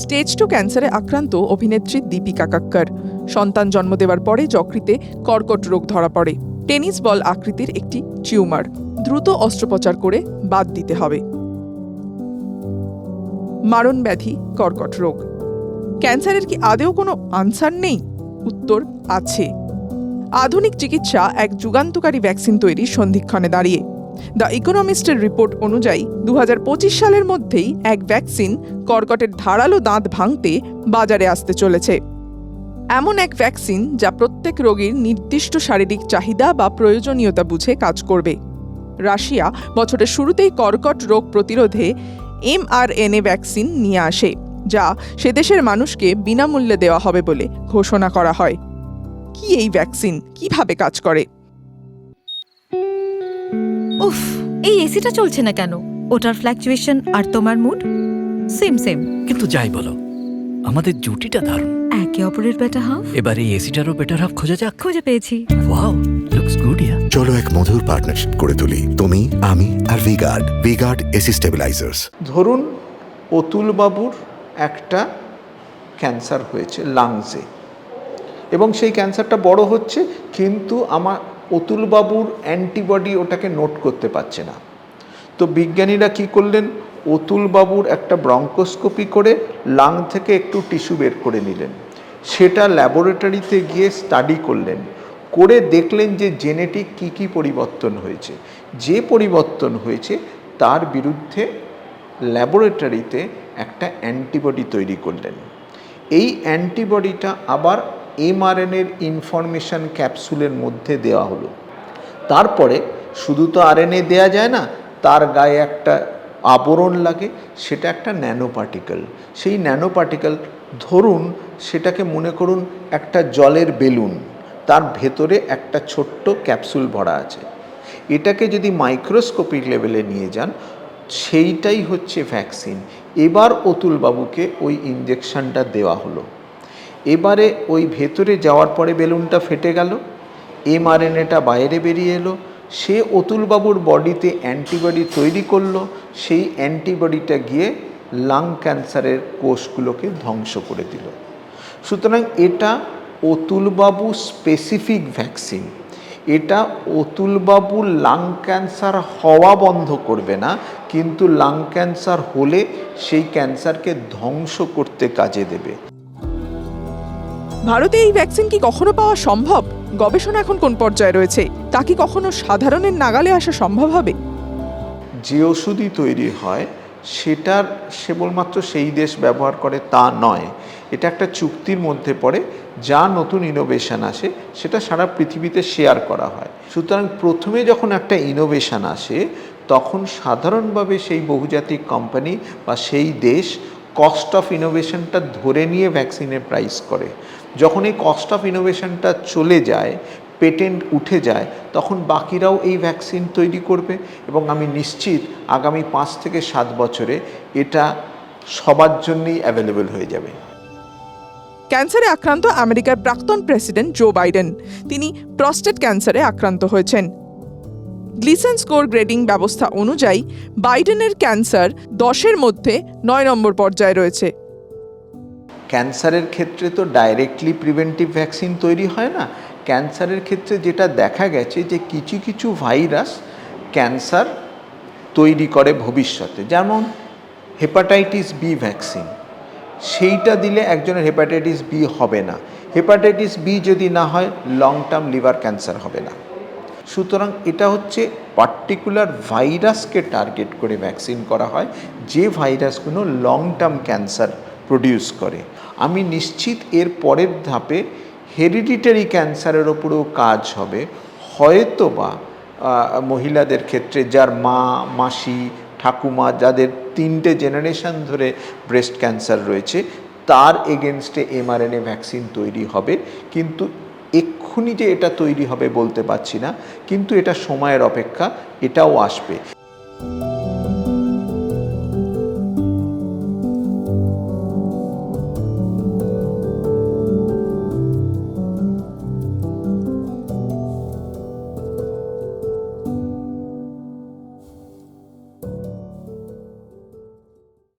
Stage two ক্যান্সারে আক্রান্ত অভিনেত্রী দীপিকা কাক্কর। সন্তান জন্ম দেওয়ার পরে যকৃতে কর্কট রোগ ধরা পড়ে। টেনিস বল আকৃতির একটি টিউমার। দ্রুত অস্ত্রোপচার করে বাদ দিতে হবে। মারণ ব্যাধি, কর্কট রোগ। ক্যান্সারের কি আদেও কোনো আনসার নেই? উত্তর, আছে। আধুনিক চিকিৎসা এক যুগান্তকারী ভ্যাকসিন তৈরির সন্ধিক্ষণে দাঁড়িয়ে। দ্য ইকোনমিস্টের রিপোর্ট অনুযায়ী দু হাজার পঁচিশ সালের মধ্যেই এক ভ্যাকসিন কর্কটের ধারালো দাঁত ভাঙতে বাজারে আসতে চলেছে। এমন এক ভ্যাকসিন যা প্রত্যেক রোগীর নির্দিষ্ট শারীরিক চাহিদা বা প্রয়োজনীয়তা বুঝে কাজ করবে। রাশিয়া বছরের শুরুতেই কর্কট রোগ প্রতিরোধে এমআরএনএ ভ্যাকসিন নিয়ে আসে, যা সে দেশের মানুষকে বিনামূল্যে দেওয়া হবে বলে ঘোষণা করা হয়। কি এই ভ্যাকসিন? কীভাবে কাজ করে? উফ এই এসিটা চলছে না কেন? ওটার ফ্ল্যাকচুয়েশন আর তোমার মুড সেম সেম কিন্তু যাই বলো আমাদের জুটিটা দারুণ। একে অপরের বেটার হাফ এবার এই এসিটারও বেটার হাফ খোঁজা যাক। খুঁজে পেয়েছি। ওয়াও লুকস গুড ইয়া চলো এক মধুর পার্টনারশিপ করে তুলি তুমি আমি আর V Guard V Guard AC stabilisers ধরুন অতুলবাবুর একটা ক্যান্সার হয়েছে লাংসে এবং সেই ক্যান্সারটা বড় হচ্ছে কিন্তু আমার অতুলবাবুর অ্যান্টিবডি ওটাকে নোট করতে পারছে না। তো বিজ্ঞানীরা কি করলেন? অতুলবাবুর একটা ব্রঙ্কোস্কোপি করে লাং থেকে একটু টিস্যু বের করে নিলেন। সেটা ল্যাবরেটরিতে গিয়ে স্টাডি করলেন। করে দেখলেন যে জেনেটিক কি কি পরিবর্তন হয়েছে। যে পরিবর্তন হয়েছে, তার বিরুদ্ধে ল্যাবরেটরিতে একটা অ্যান্টিবডি তৈরি করলেন। এই অ্যান্টিবডিটা আবার এমআরএনএর ইনফরমেশন ক্যাপসুলের মধ্যে দেওয়া হলো। তারপরে শুধু তো আরএনএ দেওয়া যায় না, তার গায়ে একটা আবরণ লাগে, সেটা একটা ন্যানো পার্টিকেল সেই ন্যানো পার্টিকেল ধরুন, সেটাকে মনে করুন একটা জলের বেলুন, তার ভেতরে একটা ছোট্ট ক্যাপসুল ভরা আছে। এটাকে যদি মাইক্রোস্কোপিক লেভেলে নিয়ে যান, সেইটাই হচ্ছে ভ্যাকসিন। এবার অতুলবাবুকে ওই ইঞ্জেকশনটা দেওয়া হলো। এবারে ওই ভেতরে যাওয়ার পরে বেলুনটা ফেটে গেল, এমআরএনএটা বাইরে বেরিয়ে এলো, সে অতুলবাবুর বডিতে অ্যান্টিবডি তৈরি করল, সেই অ্যান্টিবডিটা গিয়ে লাং ক্যান্সারের কোষগুলোকে ধ্বংস করে দিল। সুতরাং এটা অতুলবাবু স্পেসিফিক ভ্যাকসিন। এটা অতুলবাবু লাং ক্যান্সার হওয়া বন্ধ করবে না, কিন্তু লাং ক্যান্সার হলে সেই ক্যান্সারকে ধ্বংস করতে কাজে দেবে। ভারতে এই ভ্যাকসিন কি কখনো পাওয়া সম্ভব? গবেষণা এখন কোন পর্যায়ে রয়েছে? তা কি কখনো সাধারণের নাগালে আসা সম্ভব হবে? যে ওষুধই তৈরি হয়, সেটার কেবলমাত্র সেই দেশ ব্যবহার করে তা নয়। এটা একটা চুক্তির মধ্যে পড়ে, যা নতুন ইনোভেশন আসে, সেটা সারা পৃথিবীতে শেয়ার করা হয়। সুতরাং প্রথমে যখন একটা ইনোভেশন আসে, তখন সাধারণভাবে সেই বহুজাতিক কোম্পানি বা সেই দেশ কস্ট অফ ইনোভেশনটা ধরে নিয়ে ভ্যাকসিনের প্রাইস করে। যখন এই কস্ট অফ ইনোভেশনটা চলে যায় পেটেন্ট উঠে যায়, তখন বাকিরাও এই ভ্যাকসিন তৈরি করবে এবং আমি নিশ্চিত আগামী পাঁচ থেকে সাত বছরে এটা সবার জন্যই অ্যাভেলেবেল হয়ে যাবে। ক্যান্সারে আক্রান্ত আমেরিকার প্রাক্তন প্রেসিডেন্ট জো বাইডেন তিনি প্রস্টেট ক্যান্সারে আক্রান্ত হয়েছেন। গ্লিসেন স্কোর গ্রেডিং ব্যবস্থা অনুযায়ী বাইডেনের ক্যান্সার দশের মধ্যে নয় নম্বর পর্যায়ে রয়েছে। ক্যান্সারের ক্ষেত্রে তো ডাইরেক্টলি প্রিভেন্টিভ ভ্যাকসিন তৈরি হয় না। ক্যান্সারের ক্ষেত্রে যেটা দেখা গেছে যে কিছু কিছু ভাইরাস ক্যান্সার তৈরি করে ভবিষ্যতে। যেমন হেপাটাইটিস বি ভ্যাকসিন সেইটা দিলে একজনের হেপাটাইটিস বি হবে না। হেপাটাইটিস বি যদি না হয় লং টার্ম লিভার ক্যান্সার হবে না। সুতরাং এটা হচ্ছে পার্টিকুলার ভাইরাসকে টার্গেট করে ভ্যাকসিন করা হয়, যে ভাইরাসগুলো লং টার্ম ক্যান্সার প্রডিউস করে। আমি নিশ্চিত এর পরের ধাপে হেরিডিটারি ক্যান্সারের ওপরেও কাজ হবে। হয়তো বা মহিলাদের ক্ষেত্রে যার মা, মাসি, ঠাকুমা যাদের তিনটে জেনারেশন ধরে ব্রেস্ট ক্যান্সার রয়েছে, তার এগেনস্টে এমআরএনএ ভ্যাকসিন তৈরি হবে। কিন্তু এক্ষুনি যে এটা তৈরি হবে বলতে পারছি না কিন্তু এটা সময়ের অপেক্ষা এটাও আসবে।